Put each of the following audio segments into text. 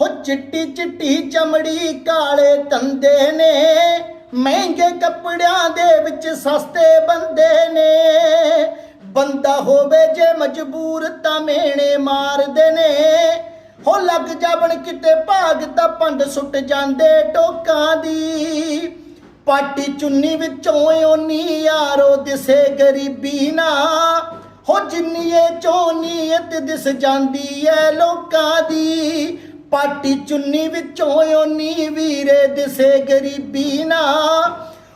ਹੋ ਚਿੱਟੀ ਚਿੱਟੀ ਚਮੜੀ ਕਾਲੇ ਤੰਦੇ ਨੇ, ਮਹਿੰਗੇ ਕੱਪੜਿਆਂ ਦੇ ਵਿੱਚ ਸਸਤੇ ਬੰਦੇ ਨੇ। ਬੰਦਾ ਹੋਵੇ ਜੇ ਮਜਬੂਰ ਤਾਂ ਮੇਣੇ ਮਾਰਦੇ ਨੇ। ਹੋ ਲੱਗ ਜਾਵਣ ਕਿਤੇ ਭਾਗ ਤਾਂ ਪੰਡ ਸੁੱਟ ਜਾਂਦੇ ਟੋਕਾਂ ਦੀ। ਪਾਟੀ ਚੁੰਨੀ ਵਿੱਚੋਂ ਓਨੀ ਯਾਰੋ ਦਿਸੇ ਗਰੀਬੀ ਨਾ ਹੋ ਜਿੰਨੀ ਚੋਨੀਅਤ ਦਿਸ ਜਾਂਦੀ ਐ ਲੋਕਾਂ ਦੀ। ਪਾਟੀ ਚੁੰਨੀ ਵਿੱਚੋਂ ਓਨੀ ਵੀਰੇ ਦਿਸੇ ਗਰੀਬੀ ਨਾ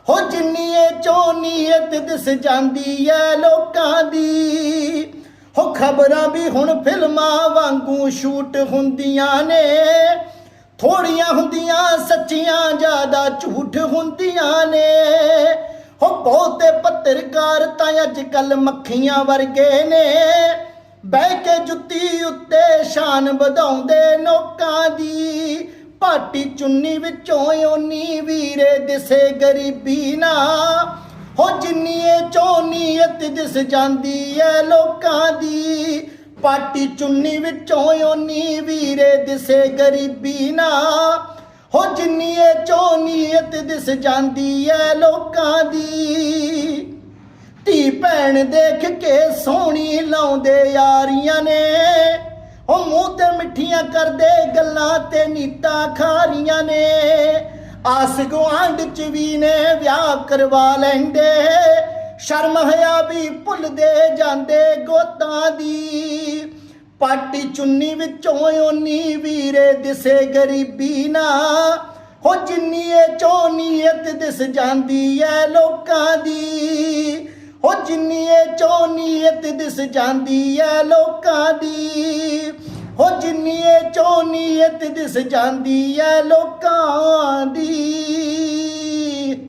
ਹੋ ਜਿੰਨੀ ਇਹ ਚੋਂ ਨੀਅਤ ਦਿਸ ਜਾਂਦੀ ਐ ਲੋਕਾਂ ਦੀ। ਹੋ ਖਬਰਾਂ ਵੀ ਹੁਣ ਫਿਲਮਾਂ ਵਾਂਗੂ ਸ਼ੂਟ ਹੁੰਦੀਆਂ ਨੇ। ਥੋੜੀਆਂ ਹੁੰਦੀਆਂ, ਸੱਚੀਆਂ ਜ਼ਿਆਦਾ ਝੂਠ ਹੁੰਦੀਆਂ ਨੇ। ਹੋ ਬਹੁਤੇ ਪੱਤਰਕਾਰ ਤਾਂ ਅੱਜ ਕੱਲ ਮੱਖੀਆਂ ਵਰਗੇ ਨੇ। ਬਹਿ ਕੇ ਜੁੱਤੀ ਉੱਤੇ ਸ਼ਾਨ ਵਧਾਉਂਦੇ ਲੋਕਾਂ ਦੀ। ਪਾਟੀ ਚੁੰਨੀ ਵਿੱਚੋਂ ਓਨੀ ਵੀਰੇ ਦਿਸੇ ਗਰੀਬੀ ਨਾ ਹੋ ਜਿੰਨੀ ਇਹ ਚੋਨੀਅਤ ਦਿਸ ਜਾਂਦੀ ਐ ਲੋਕਾਂ ਦੀ। ਪਾਟੀ ਚੁੰਨੀ ਵਿੱਚੋਂ ਓਨੀ ਵੀਰੇ ਦਿਸੇ ਗਰੀਬੀ ਨਾ ਹੋ ਜਿੰਨੀ ਇਹ ਚੋਨੀਅਤ ਦਿਸ ਜਾਂਦੀ ਐ ਲੋਕਾਂ ਦੀ। ਭੈਣ ਦੇਖ ਕੇ ਸੋਹਣੀ ਲਾਉਂਦੇ ਯਾਰੀਆਂ ਨੇ। ਉਹ ਮੂੰਹ ਤੇ ਮਿੱਠੀਆਂ ਕਰਦੇ ਗੱਲਾਂ ਤੇ ਨੀਤਾਂ ਖਾਰੀਆਂ ਨੇ। ਆਸ ਗੁਆਂਢ ਚ ਵੀ ਨੇ, ਵਿਆਹ ਕਰਵਾ ਲੈਂਦੇ। ਸ਼ਰਮ ਹਿਆ ਵੀ ਭੁੱਲਦੇ ਜਾਂਦੇ ਗੋਤਾਂ ਦੀ। ਪਾਟੀ ਚੁੰਨੀ ਵਿੱਚੋਂ ਓਨੀ ਵੀਰੇ ਦਿਸੇ ਗਰੀਬੀ ਨਾ ਹੋ ਜਿੰਨੀ ਇਹ ਚੋਨੀਅਤ ਦਿਸ ਜਾਂਦੀ ਐ ਲੋਕਾਂ ਦੀ। ਹੋ ਜਿੰਨੀ ਇਹ ਚੋਨੀਅਤ ਦਿਸ ਜਾਂਦੀ ਐ ਲੋਕਾਂ ਦੀ। ਹੋ ਜਿੰਨੀ ਇਹ ਚੋਨੀਅਤ ਦਿਸ ਜਾਂਦੀ ਐ ਲੋਕਾਂ ਦੀ।